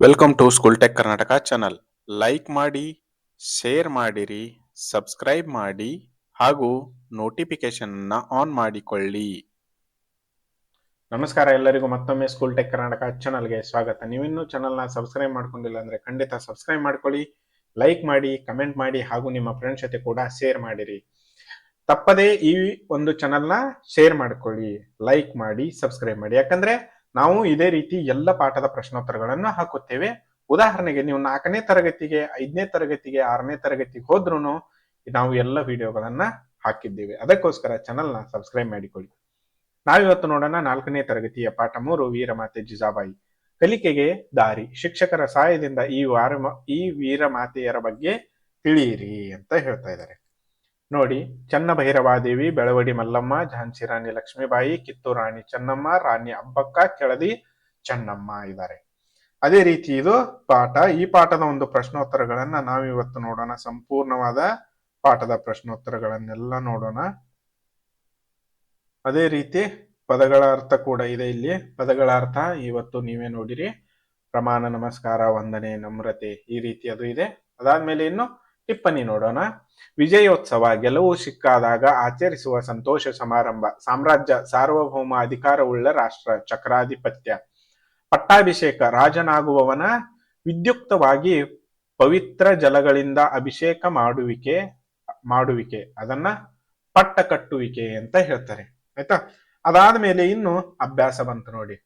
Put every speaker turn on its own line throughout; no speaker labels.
Welcome to school tech Karnataka channel like ಮಾಡಿ share ಮಾಡಿರಿ subscribe ಮಾಡಿ, ಹಾಗೂ ನೋಟಿಫಿಕೇಶನ್ ಆನ್ ಮಾಡಿಕೊಳ್ಳಿ. ನಮಸ್ಕಾರ ಎಲ್ಲರಿಗೂ ಮತ್ತೊಮ್ಮೆ ಸ್ಕೂಲ್ ಟೆಕ್ ಕರ್ನಾಟಕ ಚಾನಲ್ಗೆ ಸ್ವಾಗತ. ನೀವಿನ್ನೂ ಚಾನಲ್ನ ಸಬ್ಸ್ಕ್ರೈಬ್ ಮಾಡ್ಕೊಂಡಿಲ್ಲ ಅಂದ್ರೆ ಖಂಡಿತ ಸಬ್ಸ್ಕ್ರೈಬ್ ಮಾಡ್ಕೊಳ್ಳಿ ಲೈಕ್ ಮಾಡಿ ಕಮೆಂಟ್ ಮಾಡಿ, ಹಾಗೂ ನಿಮ್ಮ ಫ್ರೆಂಡ್ಸ್ ಜೊತೆ ಕೂಡ ಶೇರ್ ಮಾಡಿರಿ. ತಪ್ಪದೇ ಈ ಒಂದು ಚಾನಲ್ನ ಶೇರ್ ಮಾಡ್ಕೊಳ್ಳಿ ಲೈಕ್ ಮಾಡಿ ಸಬ್ಸ್ಕ್ರೈಬ್ ಮಾಡಿ. ಯಾಕಂದ್ರೆ ನಾವು ಇದೇ ರೀತಿ ಎಲ್ಲ ಪಾಠದ ಪ್ರಶ್ನೋತ್ತರಗಳನ್ನು ಹಾಕುತ್ತೇವೆ. ಉದಾಹರಣೆಗೆ ನೀವು ನಾಲ್ಕನೇ ತರಗತಿಗೆ, ಐದನೇ ತರಗತಿಗೆ, ಆರನೇ ತರಗತಿಗೆ ಹೋದ್ರೂ ನಾವು ಎಲ್ಲ ವಿಡಿಯೋಗಳನ್ನ ಹಾಕಿದ್ದೇವೆ. ಅದಕ್ಕೋಸ್ಕರ ಚಾನಲ್ನ ಸಬ್ಸ್ಕ್ರೈಬ್ ಮಾಡಿಕೊಳ್ಳಿ. ನಾವಿವತ್ತು ನೋಡೋಣ ನಾಲ್ಕನೇ ತರಗತಿಯ ಪಾಠ ಮೂರು, ವೀರಮಾತೆ ಜಿಜಾಬಾಯಿ. ಕಲಿಕೆಗೆ ದಾರಿ. ಶಿಕ್ಷಕರ ಸಹಾಯದಿಂದ ಈ ವಾರ, ಈ ವೀರಮಾತೆಯರ ಬಗ್ಗೆ ತಿಳಿಯಿರಿ ಅಂತ ಹೇಳ್ತಾ ಇದ್ದಾರೆ. ನೋಡಿ, ಚನ್ನಭೈರವಾದೇವಿ, ಬೆಳವಡಿ ಮಲ್ಲಮ್ಮ, ಝಾನ್ಸಿ ರಾಣಿ ಲಕ್ಷ್ಮೀಬಾಯಿ, ಕಿತ್ತೂರು ರಾಣಿ ಚೆನ್ನಮ್ಮ, ರಾಣಿ ಅಬ್ಬಕ್ಕ ಕೆಳದಿ ಚೆನ್ನಮ್ಮ ಇದ್ದಾರೆ ಅದೇ ರೀತಿ ಇದು ಪಾಠ. ಈ ಪಾಠದ ಒಂದು ಪ್ರಶ್ನೋತ್ತರಗಳನ್ನ ನಾವಿವತ್ತು ನೋಡೋಣ. ಸಂಪೂರ್ಣವಾದ ಪಾಠದ ಪ್ರಶ್ನೋತ್ತರಗಳನ್ನೆಲ್ಲ ನೋಡೋಣ. ಅದೇ ರೀತಿ ಪದಗಳ ಅರ್ಥ ಕೂಡ ಇದೆ ಇಲ್ಲಿ. ಪದಗಳ ಅರ್ಥ ಇವತ್ತು ನೀವೇ ನೋಡಿರಿ. ಪ್ರಮಾಣ ನಮಸ್ಕಾರ, ವಂದನೆ, ನಮ್ರತೆ ಈ ರೀತಿ ಅದು ಇದೆ. ಅದಾದ್ಮೇಲೆ ಇನ್ನು ಟಿಪ್ಪಣಿ ನೋಡೋಣ. ವಿಜಯೋತ್ಸವ ಗೆಲುವು ಸಿಕ್ಕಾದಾಗ ಆಚರಿಸುವ ಸಂತೋಷ ಸಮಾರಂಭ. ಸಾಮ್ರಾಜ್ಯ ಸಾರ್ವಭೌಮ ಅಧಿಕಾರವುಳ್ಳ ರಾಷ್ಟ್ರ ಚಕ್ರಾಧಿಪತ್ಯ. ಪಟ್ಟಾಭಿಷೇಕ ರಾಜನಾಗುವವನ ವಿದ್ಯುಕ್ತವಾಗಿ ಪವಿತ್ರ ಜಲಗಳಿಂದ ಅಭಿಷೇಕ ಮಾಡುವಿಕೆ ಮಾಡುವಿಕೆ. ಅದನ್ನ ಪಟ್ಟ ಕಟ್ಟುವಿಕೆ ಅಂತ ಹೇಳ್ತಾರೆ. ಆಯ್ತಾ? ಅದಾದ ಮೇಲೆ ಇನ್ನು ಅಭ್ಯಾಸ ಬಂತು ನೋಡಿ.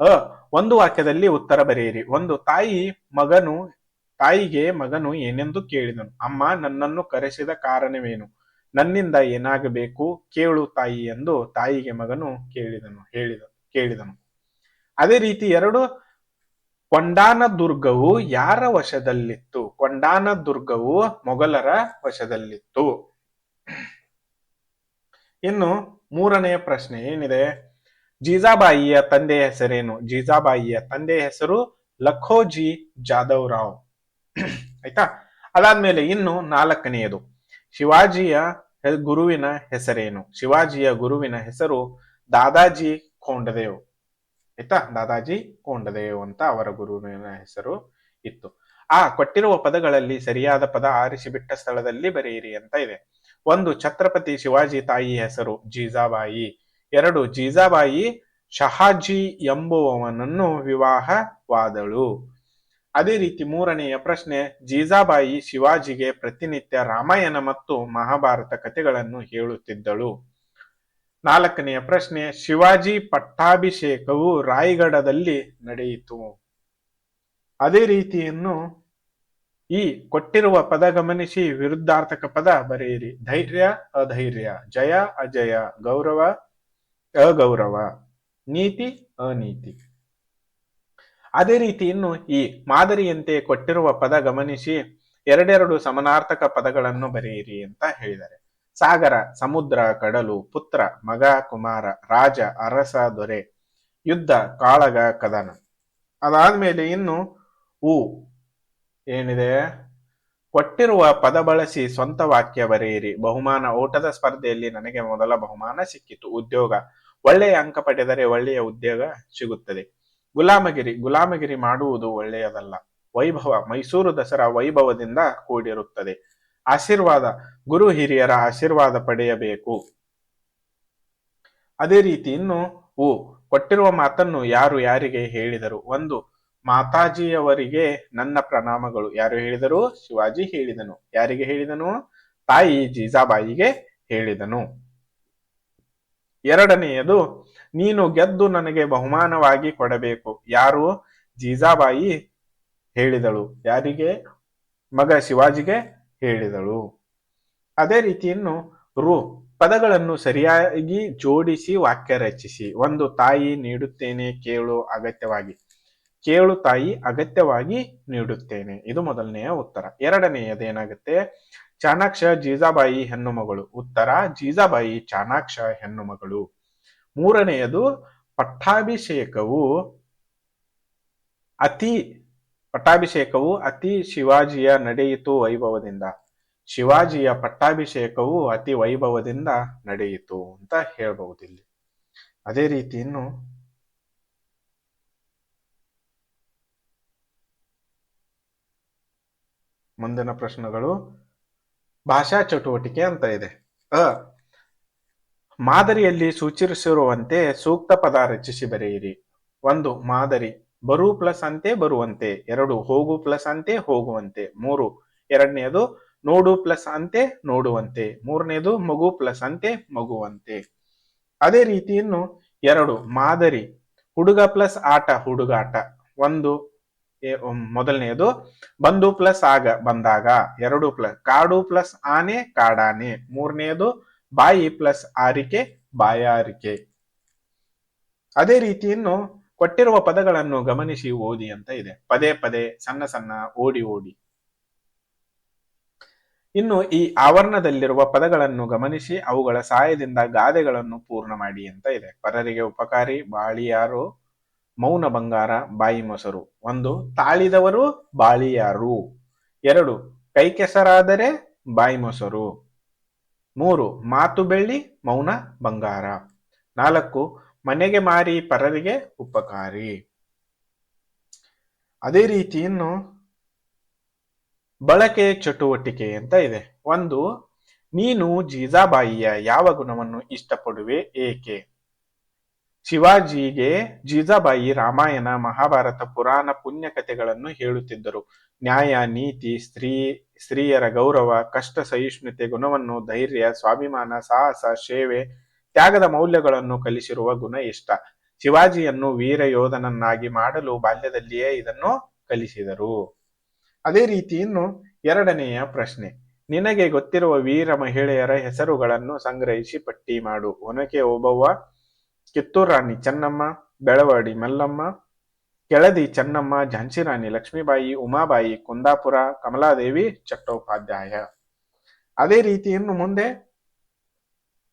ಅ, ಒಂದು ವಾಕ್ಯದಲ್ಲಿ ಉತ್ತರ ಬರೆಯಿರಿ. ಒಂದು ತಾಯಿ ಮಗನು ತಾಯಿಗೆ ಮಗನು ಏನೆಂದು ಕೇಳಿದನು. ಅಮ್ಮ, ನನ್ನನ್ನು ಕರೆಸಿದ ಕಾರಣವೇನು? ನನ್ನಿಂದ ಏನಾಗಬೇಕು? ಕೇಳು ತಾಯಿ ಎಂದು ತಾಯಿಗೆ ಮಗನು ಕೇಳಿದನು, ಹೇಳಿದ, ಕೇಳಿದನು. ಅದೇ ರೀತಿ ಎರಡು ಕೊಂಡಾನ ದುರ್ಗವು ಯಾರ ವಶದಲ್ಲಿತ್ತು? ಕೊಂಡಾನ ದುರ್ಗವು ಮೊಘಲರ ವಶದಲ್ಲಿತ್ತು. ಇನ್ನು ಮೂರನೆಯ ಪ್ರಶ್ನೆ ಏನಿದೆ? ಜೀಜಾಬಾಯಿಯ ತಂದೆಯ ಹೆಸರೇನು? ಜೀಜಾಬಾಯಿಯ ತಂದೆಯ ಹೆಸರು ಲಖೋಜಿ ಜಾದವ್ ರಾವ್ ಆಯ್ತಾ? ಅದಾದ್ಮೇಲೆ ಇನ್ನು ನಾಲ್ಕನೆಯದು. ಶಿವಾಜಿಯ ಗುರುವಿನ ಹೆಸರೇನು? ಶಿವಾಜಿಯ ಗುರುವಿನ ಹೆಸರು ದಾದಾಜಿ ಕೊಂಡದೇವ್. ಆಯ್ತಾ? ದಾದಾಜಿ ಕೊಂಡದೇವ್ ಅಂತ ಅವರ ಗುರುವಿನ ಹೆಸರು ಇತ್ತು. ಆ ಕೊಟ್ಟಿರುವ ಪದಗಳಲ್ಲಿ ಸರಿಯಾದ ಪದ ಆರಿಸಿ ಬಿಟ್ಟ ಸ್ಥಳದಲ್ಲಿ ಬರೆಯಿರಿ ಅಂತ ಇದೆ. ಒಂದು ಛತ್ರಪತಿ ಶಿವಾಜಿ ತಾಯಿ ಹೆಸರು ಜೀಜಾಬಾಯಿ. ಎರಡು ಜೀಜಾಬಾಯಿ ಶಹಾಜಿ ಎಂಬುವವನನ್ನು ವಿವಾಹವಾದಳು. ಅದೇ ರೀತಿ ಮೂರನೆಯ ಪ್ರಶ್ನೆ, ಜೀಜಾಬಾಯಿ ಶಿವಾಜಿಗೆ ಪ್ರತಿನಿತ್ಯ ರಾಮಾಯಣ ಮತ್ತು ಮಹಾಭಾರತ ಕಥೆಗಳನ್ನು ಹೇಳುತ್ತಿದ್ದಳು. ನಾಲ್ಕನೆಯ ಪ್ರಶ್ನೆ, ಶಿವಾಜಿ ಪಟ್ಟಾಭಿಷೇಕವು ರಾಯಗಢದಲ್ಲಿ ನಡೆಯಿತು. ಅದೇ ರೀತಿಯನ್ನು ಈ ಕೊಟ್ಟಿರುವ ಪದ ಗಮನಿಸಿ ವಿರುದ್ಧಾರ್ಥಕ ಪದ ಬರೆಯಿರಿ. ಧೈರ್ಯ, ಅಧೈರ್ಯ, ಜಯ, ಅಜಯ, ಗೌರವ, ಅಗೌರವ, ನೀತಿ, ಅನೀತಿ. ಅದೇ ರೀತಿ ಇನ್ನು ಈ ಮಾದರಿಯಂತೆ ಕೊಟ್ಟಿರುವ ಪದ ಗಮನಿಸಿ ಎರಡೆರಡು ಸಮನಾರ್ಥಕ ಪದಗಳನ್ನು ಬರೆಯಿರಿ ಅಂತ ಹೇಳಿದ್ದಾರೆ. ಸಾಗರ, ಸಮುದ್ರ, ಕಡಲು, ಪುತ್ರ, ಮಗ, ಕುಮಾರ, ರಾಜ, ಅರಸ, ದೊರೆ, ಯುದ್ಧ, ಕಾಳಗ, ಕದನ. ಅದಾದ್ಮೇಲೆ ಇನ್ನು ಉ ಏನಿದೆ? ಕೊಟ್ಟಿರುವ ಪದ ಬಳಸಿ ಸ್ವಂತ ವಾಕ್ಯ ಬರೆಯಿರಿ. ಬಹುಮಾನ ಓಟದ ಸ್ಪರ್ಧೆಯಲ್ಲಿ ನನಗೆ ಮೊದಲ ಬಹುಮಾನ ಸಿಕ್ಕಿತು. ಉದ್ಯೋಗ. ಒಳ್ಳೆಯ ಅಂಕ ಪಡೆದರೆ ಒಳ್ಳೆಯ ಉದ್ಯೋಗ ಸಿಗುತ್ತದೆ. ಗುಲಾಮಗಿರಿ ಗುಲಾಮಗಿರಿ ಮಾಡುವುದು ಒಳ್ಳೆಯದಲ್ಲ. ವೈಭವ, ಮೈಸೂರು ದಸರಾ ವೈಭವದಿಂದ ಕೂಡಿರುತ್ತದೆ. ಆಶೀರ್ವಾದ, ಗುರು ಹಿರಿಯರ ಆಶೀರ್ವಾದ ಪಡೆಯಬೇಕು. ಅದೇ ರೀತಿ ಇನ್ನು ಉ ಕೊಟ್ಟಿರುವ ಮಾತನ್ನು ಯಾರು ಯಾರಿಗೆ ಹೇಳಿದರು? ಒಂದು, ಮಾತಾಜಿಯವರಿಗೆ ನನ್ನ ಪ್ರಣಾಮಗಳು. ಯಾರು ಹೇಳಿದರು? ಶಿವಾಜಿ ಹೇಳಿದನು. ಯಾರಿಗೆ ಹೇಳಿದನು? ತಾಯಿ ಜೀಜಾಬಾಯಿಗೆ ಹೇಳಿದನು. ಎರಡನೆಯದು, ನೀನು ಗೆದ್ದು ನನಗೆ ಬಹುಮಾನವಾಗಿ ಕೊಡಬೇಕು. ಯಾರು? ಜೀಜಾಬಾಯಿ ಹೇಳಿದಳು. ಯಾರಿಗೆ? ಮಗ ಶಿವಾಜಿಗೆ ಹೇಳಿದಳು. ಅದೇ ರೀತಿಯನ್ನು ರು, ಪದಗಳನ್ನು ಸರಿಯಾಗಿ ಜೋಡಿಸಿ, ವಾಕ್ಯ ರಚಿಸಿ. ಒಂದು ತಾಯಿ ನೀಡುತ್ತೇನೆ ಕೇಳು, ಅಗತ್ಯವಾಗಿ. ಕೇಳು ತಾಯಿ ಅಗತ್ಯವಾಗಿ ನೀಡುತ್ತೇನೆ. ಇದು ಮೊದಲನೆಯ ಉತ್ತರ. ಎರಡನೆಯದೇನಾಗುತ್ತೆ ಚಾಣಾಕ್ಷ ಜೀಜಾಬಾಯಿ ಹೆಣ್ಣುಮಗಳು ಉತ್ತರ, ಜೀಜಾಬಾಯಿ ಚಾಣಾಕ್ಷ ಹೆಣ್ಣುಮಗಳು ಮೂರನೆಯದು ಪಟ್ಟಾಭಿಷೇಕವು ಅತಿ ಪಟ್ಟಾಭಿಷೇಕವು ಅತಿ ಶಿವಾಜಿಯ ನಡೆಯಿತು ವೈಭವದಿಂದ. ಶಿವಾಜಿಯ ಪಟ್ಟಾಭಿಷೇಕವು ಅತಿ ವೈಭವದಿಂದ ನಡೆಯಿತು ಅಂತ ಹೇಳಬಹುದು ಇಲ್ಲಿ. ಅದೇ ರೀತಿ ಇನ್ನು ಮುಂದಿನ ಪ್ರಶ್ನೆಗಳು. ಭಾಷಾ ಚಟುವಟಿಕೆ ಅಂತ ಇದೆ. ಅ, ಮಾದರಿಯಲ್ಲಿ ಸೂಚಿಸಿರುವಂತೆ ಸೂಕ್ತ ಪದ ರಚಿಸಿ ಬರೆಯಿರಿ. ಒಂದು, ಮಾದರಿ. ಬರು ಪ್ಲಸ್ ಅಂತೆ ಬರುವಂತೆ. ಎರಡು, ಹೋಗು ಪ್ಲಸ್ ಅಂತೆ ಹೋಗುವಂತೆ. ಮೂರು ಎರಡನೆಯದು ನೋಡು ಪ್ಲಸ್ ಅಂತೆ ನೋಡುವಂತೆ. ಮೂರನೇದು, ಮಗು ಪ್ಲಸ್ ಅಂತೆ ಮಗುವಂತೆ. ಅದೇ ರೀತಿಯನ್ನು ಎರಡು, ಮಾದರಿ. ಹುಡುಗ ಪ್ಲಸ್ ಆಟ, ಹುಡುಗಾಟ. ಒಂದು ಮೊದಲನೆಯದು ಬಂದು ಪ್ಲಸ್ ಆಗ, ಬಂದಾಗ. ಎರಡು ಪ್ಲಸ್, ಕಾಡು ಪ್ಲಸ್ ಆನೆ, ಕಾಡಾನೆ. ಮೂರನೆಯದು ಬಾಯಿ ಪ್ಲಸ್ ಆರಿಕೆ, ಬಾಯಾರಿಕೆ. ಅದೇ ರೀತಿ ಇನ್ನು ಕೊಟ್ಟಿರುವ ಪದಗಳನ್ನು ಗಮನಿಸಿ ಓದಿ ಅಂತ ಇದೆ. ಪದೇ ಪದೇ ಸಣ್ಣ ಸಣ್ಣ ಓಡಿ ಓಡಿ. ಇನ್ನು ಈ ಆವರಣದಲ್ಲಿರುವ ಪದಗಳನ್ನು ಗಮನಿಸಿ ಅವುಗಳ ಸಹಾಯದಿಂದ ಗಾದೆಗಳನ್ನು ಪೂರ್ಣ ಮಾಡಿ ಅಂತ ಇದೆ. ಪರರಿಗೆ ಉಪಕಾರಿ, ಬಾಳಿಯಾರು ಮೌನ ಬಂಗಾರ, ಬಾಯಿ ಮೊಸರು. ಒಂದು, ತಾಳಿದವರು ಬಾಳಿಯಾರು. ಎರಡು ಕೈ ಕೆಸರಾದರೆ ಬಾಯಿ ಮೊಸರು. ಮೂರು, ಮಾತು ಬೆಳ್ಳಿ ಮೌನ ಬಂಗಾರ. ನಾಲ್ಕು, ಮನೆಗೆ ಮಾರಿ ಪರರಿಗೆ ಉಪಕಾರಿ. ಅದೇ ರೀತಿ ಇನ್ನು ಬಳಕೆ ಚಟುವಟಿಕೆ ಅಂತ ಇದೆ. ಒಂದು, ನೀನು ಜೀಜಾಬಾಯಿಯ ಯಾವ ಗುಣವನ್ನು ಇಷ್ಟಪಡುವೆ ಏಕೆ? ಶಿವಾಜಿಗೆ ಜೀಜಾಬಾಯಿ ರಾಮಾಯಣ, ಮಹಾಭಾರತ ಪುರಾಣ ಪುಣ್ಯ ಕಥೆಗಳನ್ನು ಹೇಳುತ್ತಿದ್ದರು. ನ್ಯಾಯ, ನೀತಿ, ಸ್ತ್ರೀ, ಸ್ತ್ರೀಯರ ಗೌರವ, ಕಷ್ಟ, ಸಹಿಷ್ಣುತೆ, ಗುಣವನ್ನು, ಧೈರ್ಯ, ಸ್ವಾಭಿಮಾನ, ಸಾಹಸ, ಸೇವೆ, ತ್ಯಾಗದ ಮೌಲ್ಯಗಳನ್ನು ಕಲಿಸಿರುವ ಗುಣ ಇಷ್ಟ ಶಿವಾಜಿಯನ್ನು ವೀರ ಯೋಧನನ್ನಾಗಿ ಮಾಡಲು ಬಾಲ್ಯದಲ್ಲಿಯೇ ಇದನ್ನು ಕಲಿಸಿದರು. ಅದೇ ರೀತಿ ಇನ್ನು ಎರಡನೆಯ ಪ್ರಶ್ನೆ. ನಿನಗೆ ಗೊತ್ತಿರುವ ವೀರ ಮಹಿಳೆಯರ ಹೆಸರುಗಳನ್ನು ಸಂಗ್ರಹಿಸಿ ಪಟ್ಟಿ ಮಾಡು. ಒನಕೆ ಓಬವ್ವ ಕಿತ್ತೂರು ರಾಣಿ ಚೆನ್ನಮ್ಮ, ಬೆಳವಾಡಿ ಮಲ್ಲಮ್ಮ, ಕೆಳದಿ ಚೆನ್ನಮ್ಮ ಝಾನ್ಸಿ ರಾಣಿ ಲಕ್ಷ್ಮೀಬಾಯಿ, ಉಮಾಬಾಯಿ, ಕುಂದಾಪುರ, ಕಮಲಾದೇವಿ, ಚಟ್ಟೋಪಾಧ್ಯಾಯ. ಅದೇ ರೀತಿ ಇನ್ನು ಮುಂದೆ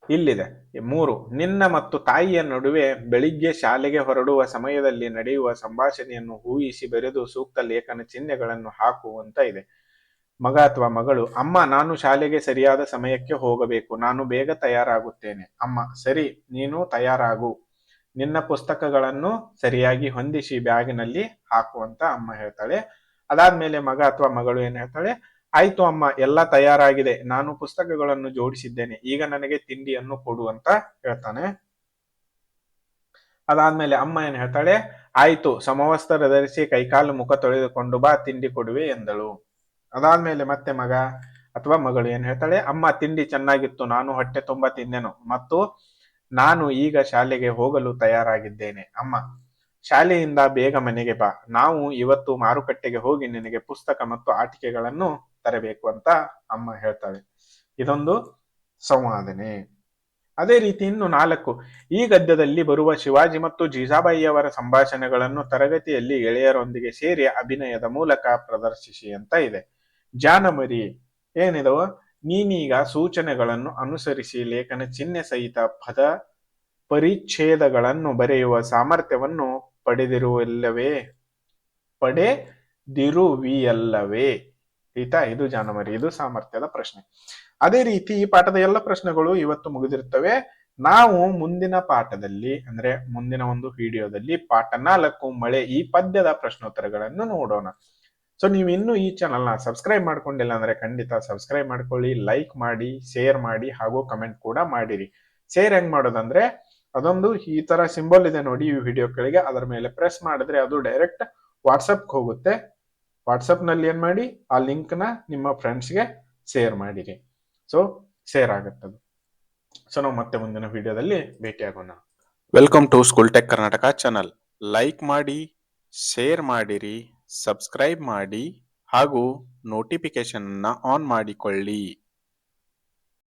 ಇಲ್ಲಿದೆ. ಮೂರು, ನಿನ್ನ ಮತ್ತು ತಾಯಿಯ ನಡುವೆ ಬೆಳಿಗ್ಗೆ ಶಾಲೆಗೆ ಹೊರಡುವ ಸಮಯದಲ್ಲಿ ನಡೆಯುವ ಸಂಭಾಷಣೆಯನ್ನು ಊಹಿಸಿ ಬೆರೆದು ಸೂಕ್ತ ಲೇಖನ ಚಿಹ್ನೆಗಳನ್ನು ಹಾಕುವಂತ ಇದೆ. ಮಗ ಅಥವಾ ಮಗಳು, ಅಮ್ಮ, ನಾನು ಶಾಲೆಗೆ ಸರಿಯಾದ ಸಮಯಕ್ಕೆ ಹೋಗಬೇಕು, ನಾನು ಬೇಗ ತಯಾರಾಗುತ್ತೇನೆ. ಅಮ್ಮ, ಸರಿ, ನೀನು ತಯಾರಾಗು. ನಿನ್ನ ಪುಸ್ತಕಗಳನ್ನು ಸರಿಯಾಗಿ ಹೊಂದಿಸಿ, ಬ್ಯಾಗಿನಲ್ಲಿ ಹಾಕುವಂತ ಅಮ್ಮ ಹೇಳ್ತಾಳೆ. ಅದಾದ್ಮೇಲೆ ಮಗ ಅಥವಾ ಮಗಳು ಏನ್ ಹೇಳ್ತಾಳೆ, ಆಯ್ತು ಅಮ್ಮ, ಎಲ್ಲ ತಯಾರಾಗಿದೆ, ನಾನು ಪುಸ್ತಕಗಳನ್ನು ಜೋಡಿಸಿದ್ದೇನೆ, ಈಗ ನನಗೆ ತಿಂಡಿಯನ್ನು ಕೊಡು ಅಂತ ಹೇಳ್ತಾನೆ. ಅದಾದ್ಮೇಲೆ ಅಮ್ಮ ಏನ್ ಹೇಳ್ತಾಳೆ, ಆಯ್ತು, ಸಮವಸ್ತ್ರ ಧರಿಸಿ ಕೈಕಾಲು ಮುಖ ತೊಳೆದುಕೊಂಡು ಬಾ, ತಿಂಡಿ ಕೊಡುವೆ ಎಂದಳು. ಅದಾದ್ಮೇಲೆ ಮತ್ತೆ ಮಗ ಅಥವಾ ಮಗಳು ಏನ್ ಹೇಳ್ತಾಳೆ, ಅಮ್ಮ, ತಿಂಡಿ ಚೆನ್ನಾಗಿತ್ತು, ನಾನು ಹೊಟ್ಟೆ ತುಂಬಾ ತಿಂದೆನು. ಮತ್ತು ನಾನು ಈಗ ಶಾಲೆಗೆ ಹೋಗಲು ತಯಾರಾಗಿದ್ದೇನೆ. ಅಮ್ಮ, ಶಾಲೆಯಿಂದ ಬೇಗ ಮನೆಗೆ ಬಾ. ನಾವು ಇವತ್ತು ಮಾರುಕಟ್ಟೆಗೆ ಹೋಗಿ ನಿನಗೆ ಪುಸ್ತಕ ಮತ್ತು ಆಟಿಕೆಗಳನ್ನು ತರಬೇಕು ಅಂತ ಅಮ್ಮ ಹೇಳ್ತಾಳೆ. ಇದೊಂದು ಸಂವಾದನೆ. ಅದೇ ರೀತಿ ಇನ್ನು ನಾಲ್ಕು. ಈ ಗದ್ಯದಲ್ಲಿ ಬರುವ ಶಿವಾಜಿ ಮತ್ತು ಜೀಜಾಬಾಯಿಯವರ ಸಂಭಾಷಣೆಗಳನ್ನು ತರಗತಿಯಲ್ಲಿ ಗೆಳೆಯರೊಂದಿಗೆ ಸೇರಿ ಅಭಿನಯದ ಮೂಲಕ ಪ್ರದರ್ಶಿಸಿ ಅಂತ ಇದೆ. ಜಾನಮರಿ, ಏನಿದವ? ನೀನೀಗ ಸೂಚನೆಗಳನ್ನು ಅನುಸರಿಸಿ ಲೇಖನ ಚಿಹ್ನೆ ಸಹಿತ ಪದ ಪರಿಚ್ಛೇದಗಳನ್ನು ಬರೆಯುವ ಸಾಮರ್ಥ್ಯವನ್ನು ಪಡೆದಿರುವಲ್ಲವೇ? ಪಡೆದಿರುವಿಯಲ್ಲವೇ? ಆಯ್ತಾ ಇದು ಜಾನಮರಿ, ಇದು ಸಾಮರ್ಥ್ಯದ ಪ್ರಶ್ನೆ. ಅದೇ ರೀತಿ ಈ ಪಾಠದ ಎಲ್ಲ ಪ್ರಶ್ನೆಗಳು ಇವತ್ತು ಮುಗಿದಿರ್ತವೆ ನಾವು ಮುಂದಿನ ಪಾಠದಲ್ಲಿ, ಅಂದ್ರೆ ಮುಂದಿನ ಒಂದು ವಿಡಿಯೋದಲ್ಲಿ ಪಾಠ ನಾಲ್ಕು ಮಳೆ ಈ ಪದ್ಯದ ಪ್ರಶ್ನೋತ್ತರಗಳನ್ನು ನೋಡೋಣ. ಸೊ ನೀವು ಇನ್ನೂ ಈ ಚಾನಲ್ನ ಸಬ್ಸ್ಕ್ರೈಬ್ ಮಾಡ್ಕೊಂಡಿಲ್ಲ ಅಂದರೆ ಖಂಡಿತ ಸಬ್ಸ್ಕ್ರೈಬ್ ಮಾಡ್ಕೊಳ್ಳಿ ಲೈಕ್ ಮಾಡಿ ಶೇರ್ ಮಾಡಿ ಹಾಗೂ ಕಮೆಂಟ್ ಕೂಡ ಮಾಡಿರಿ. ಶೇರ್ ಹೆಂಗೆ ಮಾಡೋದಂದ್ರೆ, ಅದೊಂದು ಈ ತರ ಸಿಂಬಲ್ ಇದೆ ನೋಡಿ ಈ ವಿಡಿಯೋ ಕೆಳಗೆ. ಅದರ ಮೇಲೆ ಪ್ರೆಸ್ ಮಾಡಿದ್ರೆ ಅದು ಡೈರೆಕ್ಟ್ ವಾಟ್ಸಪ್ಗೆ ಹೋಗುತ್ತೆ. ವಾಟ್ಸಪ್ನಲ್ಲಿ ಏನು ಮಾಡಿ, ಆ ಲಿಂಕ್ನ ನಿಮ್ಮ ಫ್ರೆಂಡ್ಸ್ಗೆ ಶೇರ್ ಮಾಡಿರಿ. ಸೊ ಶೇರ್ ಆಗುತ್ತದು. ಸೊ ನಾವು ಮತ್ತೆ ಮುಂದಿನ ವಿಡಿಯೋದಲ್ಲಿ ಭೇಟಿಯಾಗೋಣ. Welcome to school tech Karnataka channel like ಮಾಡಿ ಶೇರ್ ಮಾಡಿರಿ. ಸಬ್ಸ್ಕ್ರೈಬ್ ಮಾಡಿ ಹಾಗೂ ನೋಟಿಫಿಕೇಶನ್ ಆನ್ ಮಾಡಿಕೊಳ್ಳಿ.